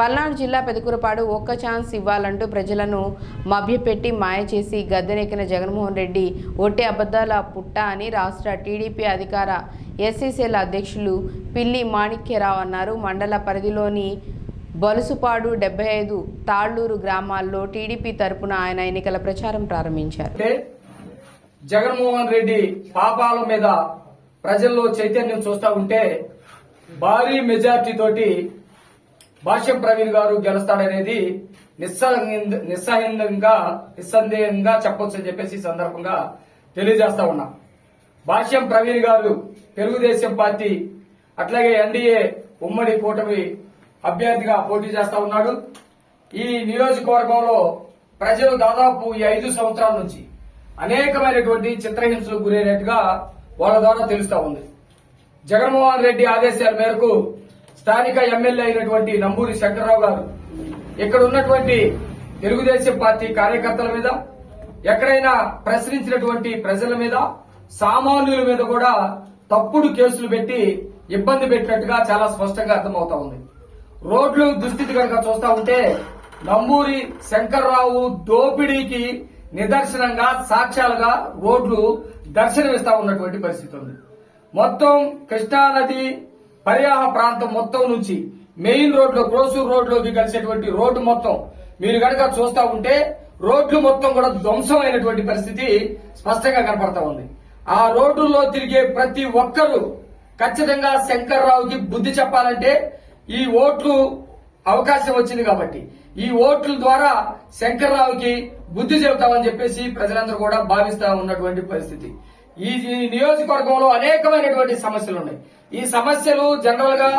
పల్నాడు జిల్లా పెదకూరపాడు ఒక్క ఛాన్స్ ఇవ్వాలంటూ ప్రజలను మభ్యపెట్టి మాయ చేసి గద్దెనెక్కిన జగన్మోహన్ రెడ్డి ఒట్టి అబద్ధాల పుట్ట అని రాష్ట్ర టీడీపీ అధికార ఎస్సీసీల అధ్యక్షులు పిల్లి మాణిక్యరావు అన్నారు. మండల పరిధిలోని బలుసుపాడు డెబ్బై ఐదు తాళ్ళూరు గ్రామాల్లో టీడీపీ తరపున ఆయన ఎన్నికల ప్రచారం ప్రారంభించారు. జగన్మోహన్ రెడ్డి పాపాల మీద ప్రజల్లో చైతన్యం చూస్తా ఉంటే భారీ మెజార్టీ తోటి భాష్యం ప్రవీణ్ గారు గెలుస్తాడనేది నిస్సహిందంగా నిస్సందేహంగా చెప్పొచ్చు అని చెప్పేసి ఈ సందర్భంగా తెలియజేస్తా ఉన్నా. భాష్యం ప్రవీణ్ గారు తెలుగుదేశం పార్టీ అట్లాగే ఎన్డీఏ ఉమ్మడి కూటమి అభ్యర్థిగా పోటీ చేస్తా ఉన్నాడు. ఈ నియోజకవర్గంలో ప్రజలు దాదాపు ఈ ఐదు సంవత్సరాల నుంచి అనేకమైనటువంటి చిత్రహింసలకు గురైనట్టుగా వాళ్ళ ద్వారా తెలుస్తా ఉంది. జగన్మోహన్ రెడ్డి ఆదేశాల మేరకు స్థానిక ఎమ్మెల్యే అయినటువంటి నంబూరి శంకర్రావు గారు. ఇక్కడ ఉన్నటువంటి తెలుగుదేశం పార్టీ కార్యకర్తల మీద ఎక్కడైనా ప్రశ్నించినటువంటి ప్రజల మీద సామాన్యుల మీద కూడా తప్పుడు కేసులు పెట్టి ఇబ్బంది పెట్టినట్టుగా చాలా స్పష్టంగా అర్థమవుతా ఉంది. రోడ్లు దుస్థితి కనుక చూస్తా ఉంటే నంబూరి శంకర్రావు దోపిడీకి నిదర్శనంగా సాక్ష్యాలుగా రోడ్లు దర్శనమిస్తా ఉన్నటువంటి పరిస్థితి ఉంది. మొత్తం కృష్ణానది పర్యాహ ప్రాంతం మొత్తం నుంచి మెయిన్ రోడ్లో క్రోసూర్ రోడ్లోకి కలిసేటువంటి రోడ్డు మొత్తం మీరు కనుక చూస్తా ఉంటే రోడ్లు మొత్తం కూడా ధ్వంసమైనటువంటి పరిస్థితి స్పష్టంగా కనపడతా ఉంది. ఆ రోడ్డుల్లో తిరిగే ప్రతి ఒక్కరూ ఖచ్చితంగా శంకర్రావుకి బుద్ధి చెప్పాలంటే ఈ ఓట్లు అవకాశం వచ్చింది కాబట్టి. ఈ ఓట్ల ద్వారా శంకర్రావుకి బుద్ధి చెబుతామని చెప్పేసి ప్రజలందరూ కూడా భావిస్తా ఉన్నటువంటి పరిస్థితి. ఈ నియోజకవర్గంలో అనేకమైనటువంటి సమస్యలు ఉన్నాయి. ఈ సమస్యలు జనరల్గా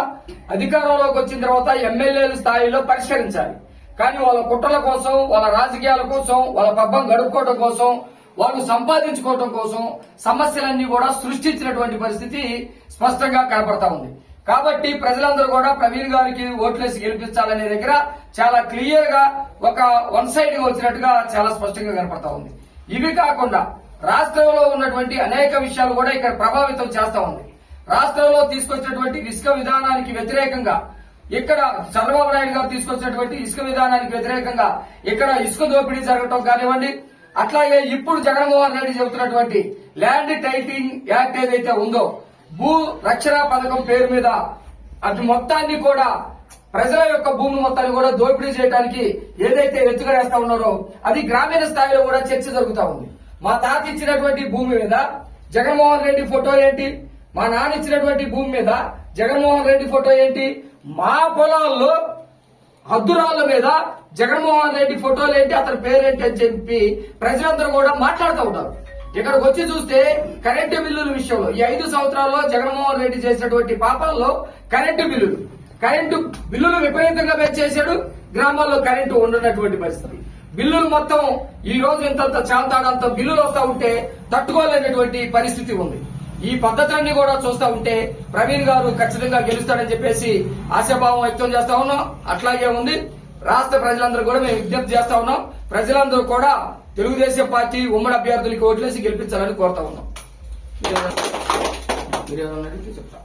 అధికారంలోకి వచ్చిన తర్వాత ఎమ్మెల్యేల స్థాయిలో పరిష్కరించాలి. కానీ వాళ్ళ కుట్రల కోసం వాళ్ళ రాజకీయాల కోసం వాళ్ళ పబ్బం గడుపుకోవడం కోసం వాళ్ళు సంపాదించుకోవడం కోసం సమస్యలన్నీ కూడా సృష్టించినటువంటి పరిస్థితి స్పష్టంగా కనపడతా ఉంది. కాబట్టి ప్రజలందరూ కూడా ప్రవీణ్ గారికి ఓట్లేసి గెలిపించాలనే దగ్గర చాలా క్లియర్గా ఒక వన్ సైడ్గా వచ్చినట్టుగా చాలా స్పష్టంగా కనపడతా ఉంది. ఇవి కాకుండా రాష్ట్రంలో ఉన్నటువంటి అనేక విషయాలు కూడా ఇక్కడ ప్రభావితం చేస్తా ఉంది. రాష్ట్రంలో తీసుకొచ్చినటువంటి ఇసుక విధానానికి వ్యతిరేకంగా ఇక్కడ చంద్రబాబు నాయుడు గారు తీసుకొచ్చినటువంటి ఇసుక విధానానికి వ్యతిరేకంగా ఇక్కడ ఇసుక దోపిడీ జరగటం కానివ్వండి అట్లాగే ఇప్పుడు జగన్మోహన్ రెడ్డి చెబుతున్నటువంటి ల్యాండ్ టైటింగ్ యాక్ట్ ఏదైతే ఉందో భూ రక్షణ పథకం పేరు మీద అది మొత్తాన్ని కూడా ప్రజల యొక్క భూమి మొత్తాన్ని కూడా దోపిడీ చేయడానికి ఏదైతే ఎత్తుగడేస్తా ఉన్నారో అది గ్రామీణ స్థాయిలో కూడా చర్చ జరుగుతా ఉంది. మా తాత ఇచ్చినటువంటి భూమి మీద జగన్మోహన్ రెడ్డి ఫోటో ఏంటి? మా నాన్న ఇచ్చినటువంటి భూమి మీద జగన్మోహన్ రెడ్డి ఫోటో ఏంటి? మా పొలాల్లో హద్దురాళ్ళ మీద జగన్మోహన్ రెడ్డి ఫోటోలు ఏంటి? అతని పేరేంటి అని చెప్పి ప్రజలందరూ కూడా మాట్లాడుతూ ఉంటారు ఇక్కడికి వచ్చి చూస్తే కరెంటు బిల్లుల విషయంలో ఈ ఐదు సంవత్సరాల్లో జగన్మోహన్ రెడ్డి చేసినటువంటి పాపాల్లో కరెంటు బిల్లులు కరెంటు బిల్లులు విపరీతంగా పెంచేశాడు. గ్రామాల్లో కరెంటు ఉండనటువంటి పరిస్థితి. బిల్లులు మొత్తం ఈ రోజు ఇంతంత చాంతాడంత బిల్లులు వస్తూ ఉంటే తట్టుకోలేనటువంటి పరిస్థితి ఉంది. ఈ పద్ధతులన్నీ కూడా చూస్తా ఉంటే ప్రవీణ్ గారు ఖచ్చితంగా గెలుస్తాడని చెప్పేసి ఆశాభావం వ్యక్తం చేస్తా ఉన్నాం. అట్లాగే ఉంది. రాష్ట్ర ప్రజలందరూ కూడా మేము విజ్ఞప్తి చేస్తా ఉన్నాం. ప్రజలందరూ కూడా తెలుగుదేశం పార్టీ ఉమ్మడి అభ్యర్థులకి ఓట్లేసి గెలిపించాలని కోరుతా ఉన్నాం. చెప్తా.